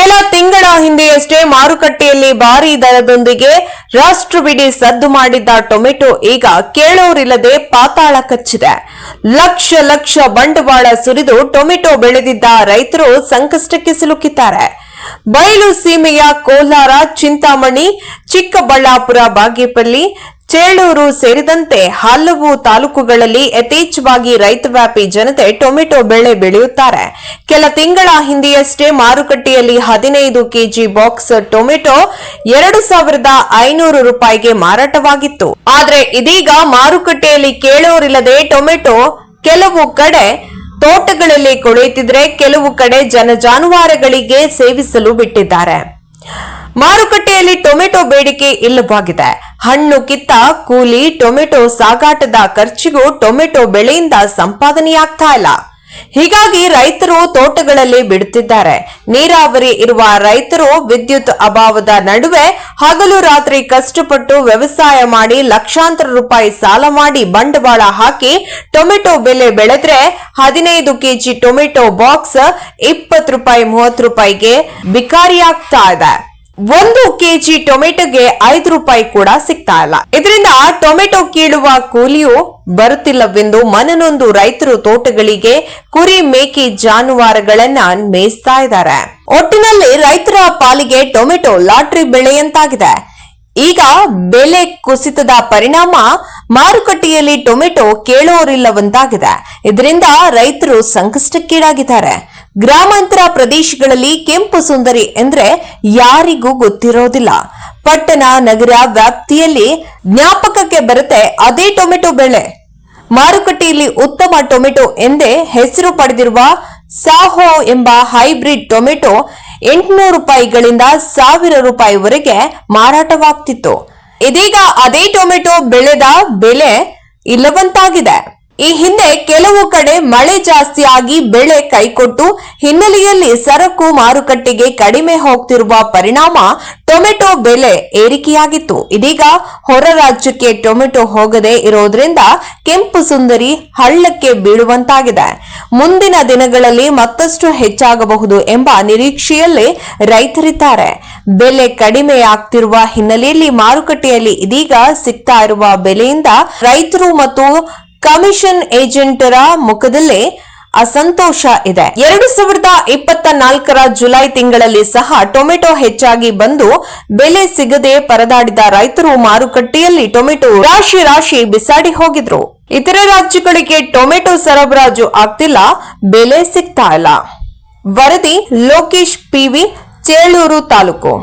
ಕೆಲ ತಿಂಗಳ ಹಿಂದೆಯಷ್ಟೇ ಮಾರುಕಟ್ಟೆಯಲ್ಲಿ ಭಾರಿ ದರದೊಂದಿಗೆ ರಾಷ್ಟ್ರವಿಡೀ ಸದ್ದು ಮಾಡಿದ್ದ ಟೊಮೆಟೊ ಈಗ ಕೇಳೋರಿಲ್ಲದೆ ಪಾತಾಳ ಕಚ್ಚಿದೆ. ಲಕ್ಷ ಲಕ್ಷ ಬಂಡವಾಳ ಸುರಿದು ಟೊಮೆಟೊ ಬೆಳೆದಿದ್ದ ರೈತರು ಸಂಕಷ್ಟಕ್ಕೆ ಸಿಲುಕಿದ್ದಾರೆ. ಬಯಲು ಸೀಮೆಯ ಕೋಲಾರ, ಚಿಂತಾಮಣಿ, ಚಿಕ್ಕಬಳ್ಳಾಪುರ, ಬಾಗೇಪಲ್ಲಿ ಚೇಳೂರು ಸೇರಿದಂತೆ ಹಲವು ತಾಲೂಕುಗಳಲ್ಲಿ ಯಥೇಚ್ಛವಾಗಿ ರೈತ ವ್ಯಾಪಿ ಜನತೆ ಟೊಮೆಟೊ ಬೆಳೆ ಬೆಳೆಯುತ್ತಾರೆ. ಕೆಲ ತಿಂಗಳ ಹಿಂದೆಯಷ್ಟೇ ಮಾರುಕಟ್ಟೆಯಲ್ಲಿ ಹದಿನೈದು ಕೆಜಿ ಬಾಕ್ಸ್ ಟೊಮೆಟೊ ಎರಡು ಸಾವಿರದ ಐನೂರು ರೂಪಾಯಿಗೆ ಮಾರಾಟವಾಗಿತ್ತು. ಆದರೆ ಇದೀಗ ಮಾರುಕಟ್ಟೆಯಲ್ಲಿ ಕೇಳೋರಿಲ್ಲದೆ ಟೊಮೆಟೊ ಕೆಲವು ಕಡೆ ತೋಟಗಳಲ್ಲಿ ಕೊಳೆಯುತ್ತಿದ್ರೆ ಕೆಲವು ಕಡೆ ಜನ ಜಾನುವಾರುಗಳಿಗೆ ಸೇವಿಸಲು ಬಿಟ್ಟಿದ್ದಾರೆ. ಮಾರುಕಟ್ಟೆಯಲ್ಲಿ ಟೊಮೆಟೊ ಬೇಡಿಕೆ ಇಲ್ಲವಾಗಿದೆ. ಹಣ್ಣು ಕಿತ್ತ, ಕೂಲಿ, ಟೊಮೆಟೊ ಸಾಗಾಟದ ಖರ್ಚಿಗೂ ಟೊಮೆಟೊ ಬೆಳೆಯಿಂದ ಸಂಪಾದನೆಯಾಗ್ತಾ ಇಲ್ಲ. ಹೀಗಾಗಿ ರೈತರು ತೋಟಗಳಲ್ಲಿ ಬಿಡುತ್ತಿದ್ದಾರೆ. ನೀರಾವರಿ ಇರುವ ರೈತರು ವಿದ್ಯುತ್ ಅಭಾವದ ನಡುವೆ ಹಗಲು ರಾತ್ರಿ ಕಷ್ಟಪಟ್ಟು ವ್ಯವಸಾಯ ಮಾಡಿ ಲಕ್ಷಾಂತರ ರೂಪಾಯಿ ಸಾಲ ಮಾಡಿ ಬಂಡವಾಳ ಹಾಕಿ ಟೊಮೆಟೊ ಬೆಲೆ ಬೆಳೆದ್ರೆ ಹದಿನೈದು ಕೆಜಿ ಟೊಮೆಟೊ ಬಾಕ್ಸ್ ಇಪ್ಪತ್ತು ರೂಪಾಯಿ, ಮೂವತ್ತು ರೂಪಾಯಿಗೆ ಬಿಕಾರಿಯಾಗ್ತಾ ಇದೆ. ಒಂದು ಕೆಜಿ ಟೊಮೆಟೊಗೆ ಐದು ರೂಪಾಯಿ ಕೂಡ ಸಿಗ್ತಾ ಇಲ್ಲ. ಇದರಿಂದ ಟೊಮೆಟೊ ಕೀಳುವ ಕೂಲಿಯು ಬರುತ್ತಿಲ್ಲವೆಂದು ಮನನೊಂದು ರೈತರು ತೋಟಗಳಿಗೆ ಕುರಿ ಮೇಕೆ ಜಾನುವಾರುಗಳನ್ನ ಮೇಯಿಸ್ತಾ ಇದ್ದಾರೆ. ಒಟ್ಟಿನಲ್ಲಿ ರೈತರ ಪಾಲಿಗೆ ಟೊಮೆಟೊ ಲಾಟ್ರಿ ಬೆಳೆಯಂತಾಗಿದೆ ಈಗ ಬೆಲೆ ಕುಸಿತದ ಪರಿಣಾಮ ಮಾರುಕಟ್ಟೆಯಲ್ಲಿ ಟೊಮೆಟೊ ಕೇಳೋರಿಲ್ಲವಂತಾಗಿದೆ ಇದರಿಂದ ರೈತರು ಸಂಕಷ್ಟಕ್ಕೀಡಾಗಿದ್ದಾರೆ. ಗ್ರಾಮಾಂತರ ಪ್ರದೇಶಗಳಲ್ಲಿ ಕೆಂಪು ಸುಂದರಿ ಎಂದ್ರೆ ಯಾರಿಗೂ ಗೊತ್ತಿರೋದಿಲ್ಲ. ಪಟ್ಟಣ, ನಗರ ವ್ಯಾಪ್ತಿಯಲ್ಲಿ ಜ್ಞಾಪಕಕ್ಕೆ ಬರುತ್ತೆ ಅದೇ ಟೊಮೆಟೊ ಬೆಳೆ. ಮಾರುಕಟ್ಟೆಯಲ್ಲಿ ಉತ್ತಮ ಟೊಮೆಟೊ ಎಂದೇ ಹೆಸರು ಪಡೆದಿರುವ ಸಾಹೋ ಎಂಬ ಹೈಬ್ರಿಡ್ ಟೊಮೆಟೊ ಎಂಟುನೂರು ರೂಪಾಯಿಗಳಿಂದ ಸಾವಿರ ರೂಪಾಯಿವರೆಗೆ ಮಾರಾಟವಾಗ್ತಿತ್ತು. ಇದೀಗ ಅದೇ ಟೊಮೆಟೊ ಬೆಳೆದ ಬೆಲೆ ಇಲ್ಲವಂತಾಗಿದೆ. ಈ ಹಿಂದೆ ಕೆಲವು ಕಡೆ ಮಳೆ ಜಾಸ್ತಿ ಆಗಿ ಬೆಳೆ ಕೈಕೊಟ್ಟು ಹಿನ್ನೆಲೆಯಲ್ಲಿ ಸರಕು ಮಾರುಕಟ್ಟೆಗೆ ಕಡಿಮೆ ಹೋಗ್ತಿರುವ ಪರಿಣಾಮ ಟೊಮೆಟೊ ಬೆಲೆ ಏರಿಕೆಯಾಗಿತ್ತು. ಇದೀಗ ಹೊರ ರಾಜ್ಯಕ್ಕೆ ಟೊಮೆಟೊ ಹೋಗದೆ ಇರೋದ್ರಿಂದ ಕೆಂಪು ಸುಂದರಿ ಹಳ್ಳಕ್ಕೆ ಬೀಳುವಂತಾಗಿದೆ. ಮುಂದಿನ ದಿನಗಳಲ್ಲಿ ಮತ್ತಷ್ಟು ಹೆಚ್ಚಾಗಬಹುದು ಎಂಬ ನಿರೀಕ್ಷೆಯಲ್ಲಿ ರೈತರಿದ್ದಾರೆ. ಬೆಲೆ ಕಡಿಮೆ ಆಗ್ತಿರುವ ಹಿನ್ನೆಲೆಯಲ್ಲಿ ಮಾರುಕಟ್ಟೆಯಲ್ಲಿ ಇದೀಗ ಸಿಗ್ತಾ ಇರುವ ಬೆಲೆಯಿಂದ ರೈತರು ಮತ್ತು ಕಮಿಷನ್ ಏಜೆಂಟರ ಮುಖದಲ್ಲೇ ಅಸಂತೋಷ ಇದೆ. ಎರಡು ಸಾವಿರದ ಇಪ್ಪತ್ತ ನಾಲ್ಕರ ಜುಲೈ ತಿಂಗಳಲ್ಲಿ ಸಹ ಟೊಮೆಟೊ ಹೆಚ್ಚಾಗಿ ಬಂದು ಬೆಲೆ ಸಿಗದೆ ಪರದಾಡಿದ ರೈತರು ಮಾರುಕಟ್ಟೆಯಲ್ಲಿ ಟೊಮೆಟೊ ರಾಶಿ ರಾಶಿ ಬಿಸಾಡಿ ಹೋಗಿದ್ರು. ಇತರೆ ರಾಜ್ಯಗಳಿಗೆ ಟೊಮೆಟೊ ಸರಬರಾಜು ಆಗ್ತಿಲ್ಲ, ಬೆಲೆ ಸಿಗ್ತಾ ಇಲ್ಲ. ವರದಿ ಲೋಕೇಶ್ ಪಿವಿ, ಚೇಳೂರು ತಾಲೂಕು.